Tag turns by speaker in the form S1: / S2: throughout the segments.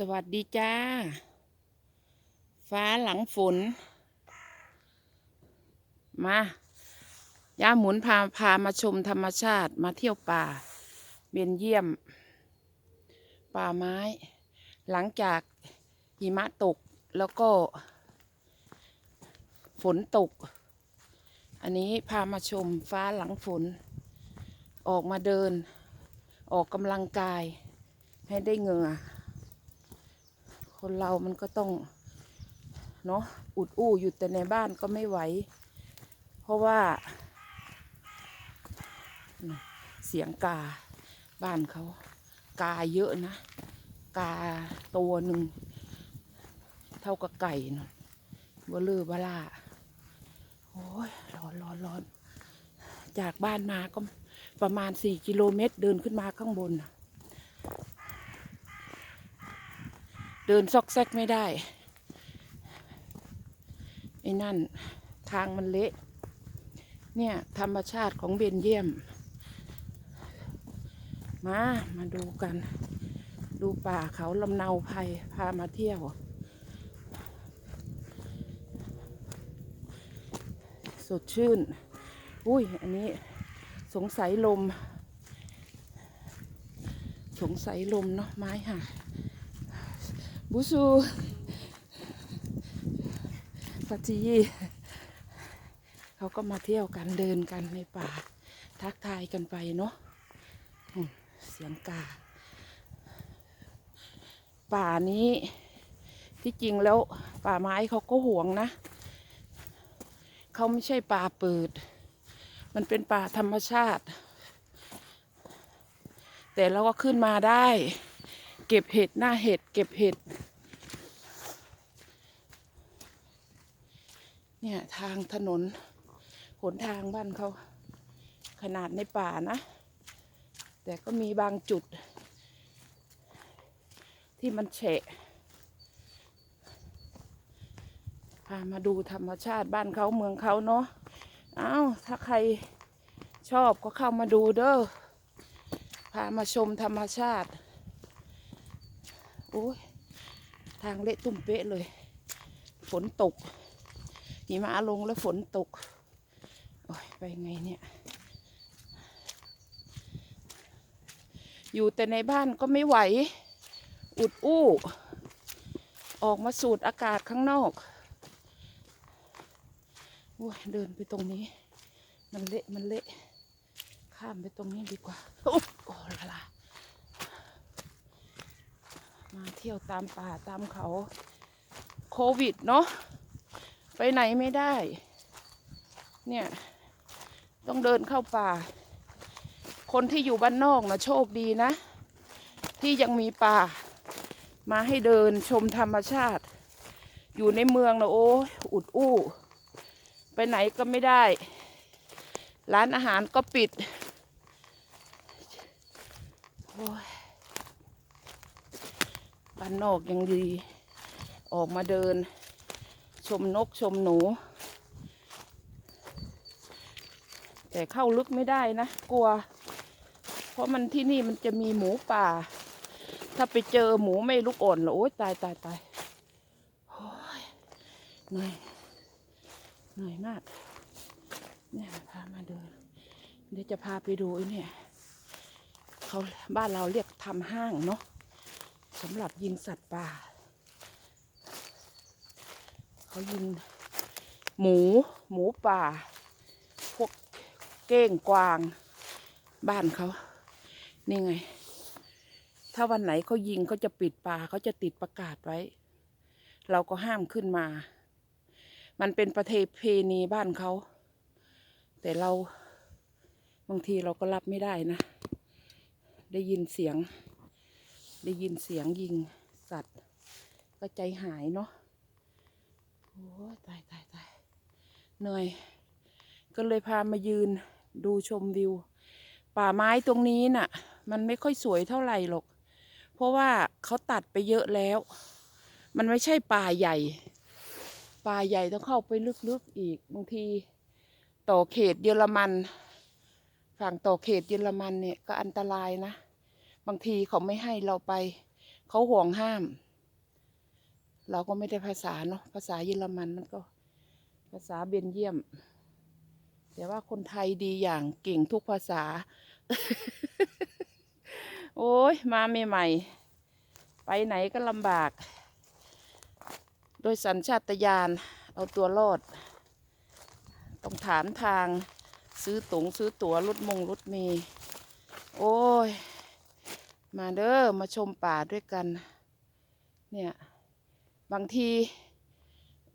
S1: สวัสดีจ้า ฟ้าหลังฝน มา ย่าหมุนพาพามาชมธรรมชาติมาเที่ยวป่า เบนเยี่ยม ป่าไม้ หลังจากหิมะตกแล้วก็ ฝนตก อันนี้พามาชมฟ้าหลังฝน ออกมาเดิน ออกกำลังกายให้ได้เหงื่อ คนเรามันก็ต้องเนาะอุดอู้อยู่แต่ในบ้านก็ไม่ไหว เพราะว่า เสียงกาบ้านเขา กาเยอะนะ กาตัวหนึ่ง เท่ากับไก่นนเบลเลอร์บลาโอ้ยร้อนร้อนร้อนจากบ้านมาก็ประมาณสี่กิโลเมตรเดินขึ้นมาข้างบนนะ เดินซอกแซกไม่ได้ ไอ้นั่นทางมันเละ เนี่ย ธรรมชาติของเบนเยี่ยม มา มาดูกัน ดูป่าเขาลำเนาภัยพามาเที่ยว สดชื่น อุ้ย อันนี้สงสัยลม สงสัยลมเนาะไม้ค่ะ บุซูปัจจีเขาก็มาเที่ยวกันเดินกันในป่า ทักทายกันไปเนาะเสียงกา ป่านี้ที่จริงแล้วป่าไม้เขาก็ห่วงนะ เขาไม่ใช่ป่าเปิด มันเป็นป่าธรรมชาติ แต่เราก็ขึ้นมาได้ เก็บเห็ดหน้าเห็ด เก็บเห็ด เนี่ยทางถนนหนทางบ้านเขาขนาดในป่านะ แต่ก็มีบางจุด ที่มันเฉะพามาดูธรรมชาติบ้านเขาเมืองเขาเนาะอ้าวถ้าใครชอบก็เข้ามาดูเด้อพามาชมธรรมชาติโอ้ยทางเละตุ่มเป๊ะเลย ฝนตก หิมะลงแล้วฝนตก โอ้ยไปไงเนี่ย อยู่แต่ในบ้านก็ไม่ไหว อุดอู้ ออกมาสูดอากาศข้างนอกโอ้ยเดินไปตรงนี้ มันเละมันเละ ข้ามไปตรงนี้ดีกว่า โอ้โอ้ละละมาเที่ยวตามป่าตามเขา โควิดเนาะ ไปไหนไม่ได้ เนี่ย ต้องเดินเข้าป่า คนที่อยู่บ้านนอกนะโชคดีนะ ที่ยังมีป่า มาให้เดินชมธรรมชาติ อยู่ในเมืองนะโอ้อุดอู้ ไปไหนก็ไม่ได้ ร้านอาหารก็ปิดบ้านนอกยังดี ออกมาเดิน ชมนกชมหนู แต่เข้าลึกไม่ได้นะ กลัว เพราะมันที่นี่มันจะมีหมูป่า ถ้าไปเจอหมูไม่ลูกอ่อนหรอโอ๊ยตายตายตายโอ้ยเหนื่อยเหนื่อยมาก เนี่ยพามาเดินเดี๋ยวจะพาไปดูเนี่ยเขาบ้านเราเรียกทำห้างเนาะสำหรับยิงสัตว์ป่า เขายิงหมูหมูป่า พวกเก้งกวางบ้านเขานี่ไง ถ้าวันไหนเขายิงเขาจะปิดป่าเขาจะติดประกาศไว้ เราก็ห้ามขึ้นมา มันเป็นประเทพณีบ้านเขา แต่เราบางทีเราก็รับไม่ได้นะ ได้ยินเสียง ได้ยินเสียงยิงสัตว์ ก็ใจหายเนาะ โอ้ยตายตายตายเหนื่อย ก็เลยพามายืนดูชมวิว ป่าไม้ตรงนี้น่ะ มันไม่ค่อยสวยเท่าไหร่หรอก เพราะว่าเขาตัดไปเยอะแล้ว มันไม่ใช่ป่าใหญ่ ป่าใหญ่ต้องเข้าไปลึกๆอีกบางที ต่อเขตเยอรมัน ฝั่งต่อเขตเยอรมันเนี่ยก็อันตรายนะ บางทีเขาไม่ให้เราไป เขาห่วงห้าม เราก็ไม่ได้ภาษาเนาะภาษาเยอรมันมันก็ ภาษาเบนเยียม แต่ว่าคนไทยดีอย่างเก่งทุกภาษา โอ้ยมาใหม่ๆไปไหนก็ลำบาก โดยสัญชาตญาณเอาตัวรอด ต้องถามทางซื้อตงซื้อตั๋วรถมงรถเมย์โอ้ย มาเด้อมาชมป่าด้วยกัน เนี่ย บางที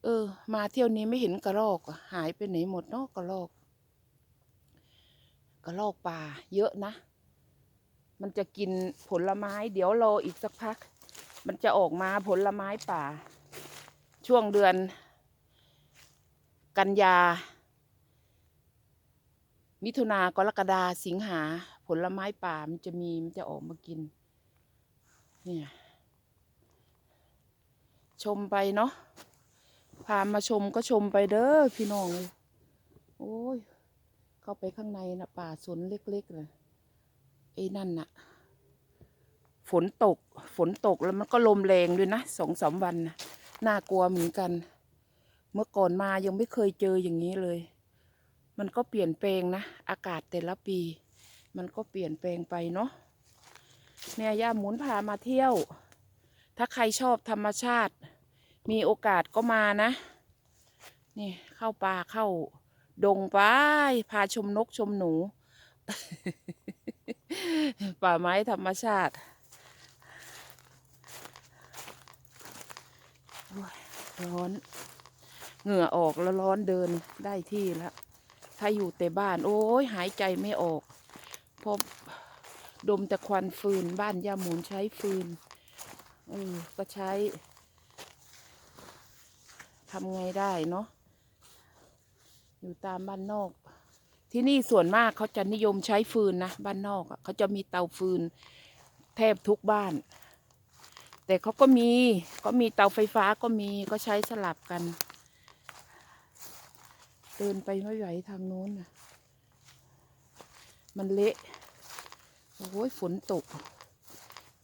S1: เออ มาเที่ยวนี้ไม่เห็นกระรอกหายไปไหนหมดเนาะกระรอก กระรอกป่า เยอะนะ มันจะกินผลไม้ เดี๋ยวรออีกสักพัก มันจะออกมาผลไม้ป่า ช่วงเดือน กันยา มิถุนากรกฎาสิงหา ผลไม้ป่ามันจะมีมันจะออกมากิน เนี่ย ชมไปเนาะพามาชมก็ชมไปเด้อพี่น้องเลยโอ้ย เข้าไปข้างในนะป่าสนเล็กๆเลยไอ้นั่นน่ะ ฝนตก ฝนตกแล้วมันก็ลมแรงด้วยนะสองสามวันนะน่ากลัวเหมือนกัน เมื่อก่อนมายังไม่เคยเจออย่างนี้เลย มันก็เปลี่ยนแปลงนะ อากาศแต่ละปี มันก็เปลี่ยนแปลงไปเนาะเนี่ยย่าหมุนพามาเที่ยว ถ้าใครชอบธรรมชาติ มีโอกาสก็มานะ นี่เข้าป่าเข้า ดงไปพาชมนกชมหนู ป่าไม้ธรรมชาติร้อน เหงื่อออกแล้วร้อนเดินได้ที่แล้วถ้าอยู่แต่บ้าน โอ้ยหายใจไม่ออกพราะดมแต่ควันฟืนบ้านย่าหมุนใช้ฟืนเออก็ใช้ ทำไงได้เนาะอยู่ตามบ้านนอก ที่นี่ส่วนมากเขาจะนิยมใช้ฟืนนะบ้านนอกเขาจะมีเตาฟืนแทบทุกบ้าน แต่เขาก็มีก็มีเตาไฟฟ้าก็มีก็ใช้สลับกันเดินไปไม่ไหวทางโน้นนะมันเละโอ้ยฝนตก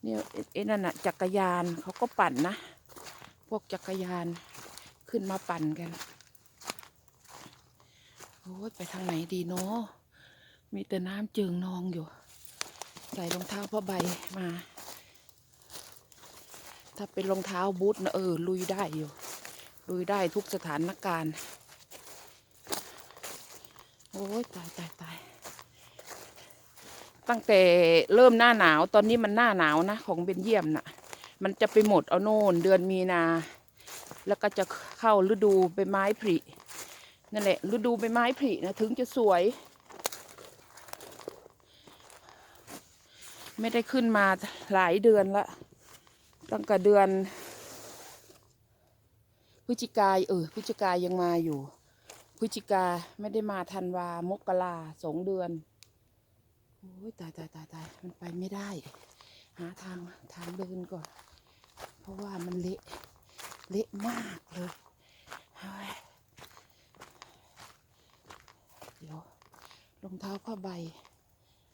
S1: เนี่ยไอ้นั่นน่ะจักรยานเขาก็ปั่นนะ พวกจักรยาน ขึ้นมาปั่นกันโอ้ยไปทางไหนดีเนาะมีแต่น้ำเจิงนองอยู่ ใส่รองเท้าผ้าใบมา ถ้าเป็นรองเท้าบูทนะเออ ลุยได้อยู่ ลุยได้ทุกสถานการณ์ โอ้ยตายตายตายตั้งแต่เริ่มหน้าหนาวตอนนี้มันหน้าหนาวนะ ของเบนเยียมน่ะ มันจะไปหมดเอาโน่นเดือนมีนา แล้วก็จะ เข้าฤดูใบไม้ผลินั่นแหละฤดูใบไม้ผลินะถึงจะสวย ไม่ได้ขึ้นมาหลายเดือนละตั้งแต่เดือนพฤศจิกายเออพฤศจิกายยังมาอยู่พฤศจิกาไม่ได้มาธันวามกราสองเดือนโอ้ยตายตายตายตายมันไปไม่ได้ หาทางทางเดินก่อน เพราะว่ามันเละ เละมากเลย เดี๋ยวรองเท้าผ้าใบ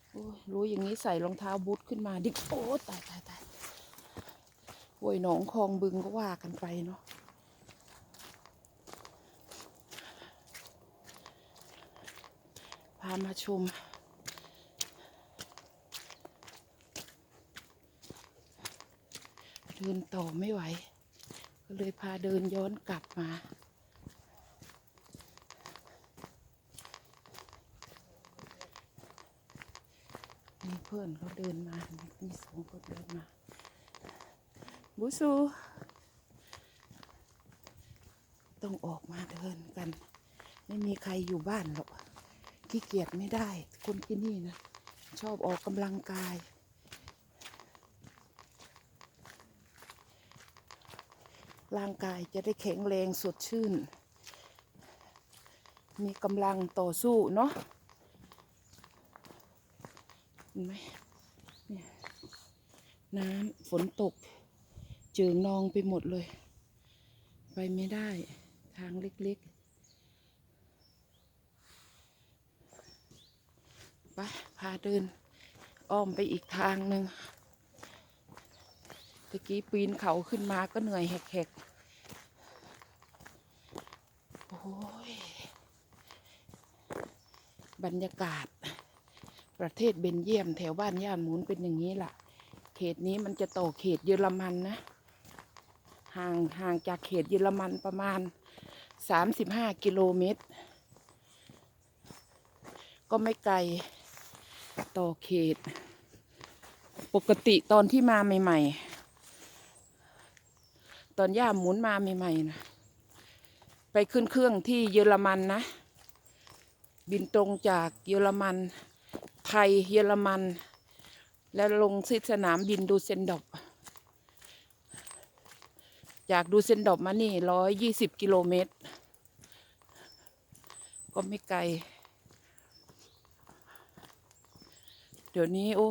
S1: โอ้รู้อย่างนี้ใส่รองเท้าบูทขึ้นมาดิโอ้ตายตายตายโวยหนองคลองบึงก็ว่ากันไปเนาะพามาชมเดินต่อไม่ไหว ก็เลยพาเดินย้อนกลับมา มีเพื่อนเขาเดินมามีสองคนเดินมาบุสูต้องออกมาเดินกัน ไม่มีใครอยู่บ้านหรอกขี้เกียจไม่ได้ คนที่นี่นะ ชอบออกกำลังกายร่างกายจะได้แข็งแรงสดชื่น มีกำลังต่อสู้เนาะ เห็นไหมเนี่ยน้ำฝนตกจิงนองไปหมดเลย ไปไม่ได้ทางเล็กๆไปพาเดิน อ้อมไปอีกทางหนึ่งตะกี้ปีนเขาขึ้นมาก็เหนื่อยแหกๆ โอ้ย บรรยากาศ ประเทศเบนเยียมแถวบ้านย่านหมุนเป็นอย่างนี้ล่ะ เขตนี้มันจะต่อเขตเยอรมันนะ ห่างห่างจากเขตเยอรมันประมาณ 35 กิโลเมตร ก็ไม่ไกลต่อเขต ปกติตอนที่มาใหม่ ๆ ตอนย่าหมุนมาใหม่ๆนะไปขึ้นเครื่องที่เยอรมันนะ บินตรงจากเยอรมัน ไทยเยอรมัน แล้วลงที่สนามบินดูเซนดอปจากดูเซนดอปมานี่ร้อยยี่สิบกิโลเมตร ก็ไม่ไกล เดี๋ยวนี้โอ้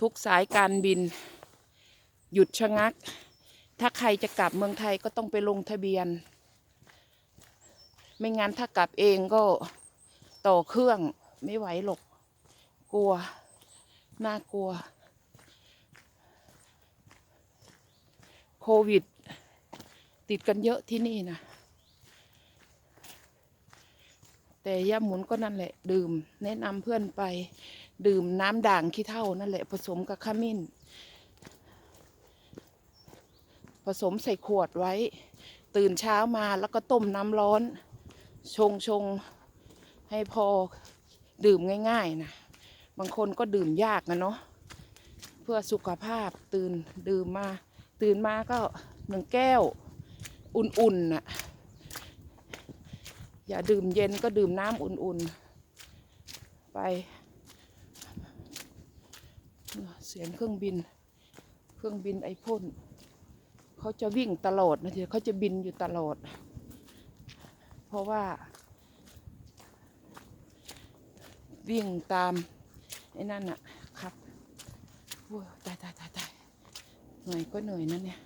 S1: ทุกสายการบิน หยุดชะงัก ถ้าใครจะกลับเมืองไทยก็ต้องไปลงทะเบียน ไม่งั้นถ้ากลับเองก็ต่อเครื่องไม่ไหวหรอก กลัว น่ากลัว โควิด ติดกันเยอะที่นี่นะ แต่ย่าหมุนก็นั่นแหละ ดื่ม แนะนำเพื่อนไป ดื่มน้ำด่างขี้เถ้านั่นแหละ ผสมกับขมิ้น ผสมใส่ขวดไว้ ตื่นเช้ามาแล้วก็ต้มน้ำร้อน ชงชงให้พอดื่มง่าย ๆ นะ บางคนก็ดื่มยากนะเนาะเพื่อสุขภาพตื่นดื่มมา ตื่นมาก็หนึ่งแก้ว อุ่นๆน่ะอย่าดื่มเย็นก็ดื่มน้ำอุ่นๆ ไป เสียงเครื่องบิน เครื่องบินไอพ่นเขาจะวิ่งตลอดนะทีเขาจะบินอยู่ตลอด เพราะว่า วิ่งตาม ไอ้นั่นน่ะครับโอ้ยตายตายตายตายเหนื่อยก็เหนื่อยนะเนี่ย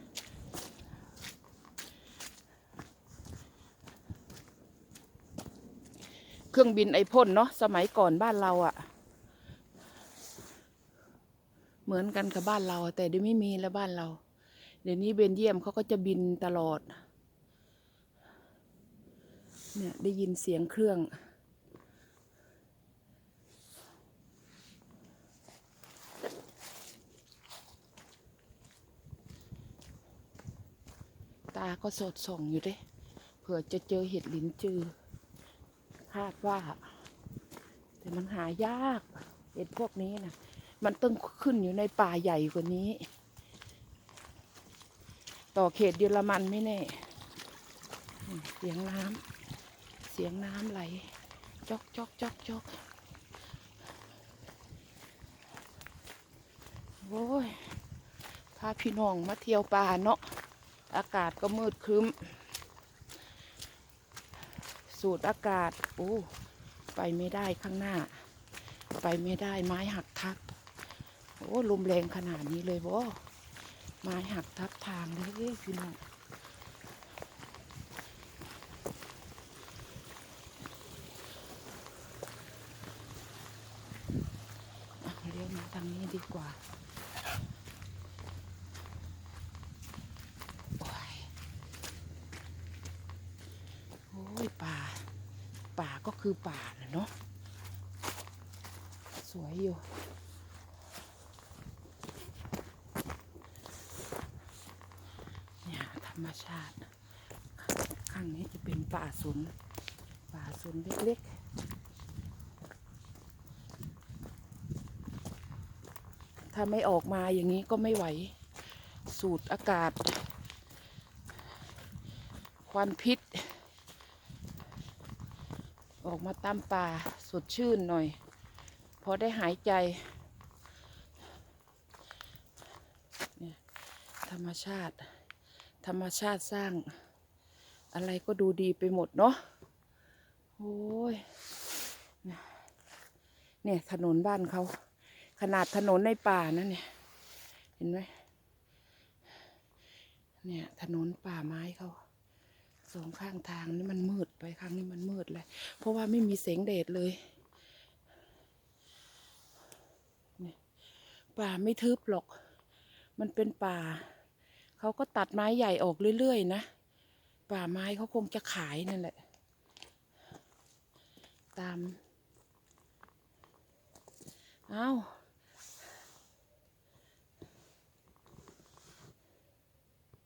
S1: เครื่องบินไอพ่นเนาะสมัยก่อนบ้านเราอะเหมือนกันกับบ้านเรา แต่เดี๋ยวไม่มีแล้วบ้านเรา เดี๋ยวนี้เบนเยียมเขาก็จะบินตลอด เนี่ยได้ยินเสียงเครื่อง ตาก็สดส่องอยู่เด้เผื่อจะเจอเห็ดหลินจือ คาดว่า แต่มันหายากเห็ดพวกนี้นะมันต้องขึ้นอยู่ในป่าใหญ่กว่านี้ ต่อเขตเยอรมันไม่แน่ เสียงน้ำเสียงน้ำไหลจอกจอกจอกจอกโอ้ยพาพี่น้องมาเที่ยวป่าเนาะ อากาศก็มืดครึ้ม สูดอากาศโอ้ไปไม่ได้ข้างหน้า ไปไม่ได้ไม้หักทับโอ้ลมแรงขนาดนี้เลยบ่ไม้หักทับทางเลยพี่น้องเลี้ยวมาทางนี้ดีกว่า โอ้ยโอ้ย ป่า ป่าก็คือป่าน่ะเนาะสวยอยู่เนี่ยธรรมชาติ ข้างนี้จะเป็นป่าสนป่าสนเล็กๆ ถ้าไม่ออกมาอย่างนี้ก็ไม่ไหว สูดอากาศ ควันพิษ ออกมาตามป่าสดชื่นหน่อย พอได้หายใจเนี่ยธรรมชาติ ธรรมชาติสร้าง อะไรก็ดูดีไปหมดเนาะโอ้ยเนี่ยถนนบ้านเขา ขนาดถนนในป่านะเนี่ย เห็นไหมเนี่ยถนนป่าไม้เขา สองข้างทางนี่มันมืดไปข้างนี้มันมืดเลย เพราะว่าไม่มีแสงแดดเลยนี่ป่าไม่ทึบหรอก มันเป็นป่า เขาก็ตัดไม้ใหญ่ออกเรื่อยๆนะ ป่าไม้เขาคงจะขายนั่นแหละ ตามอ้าว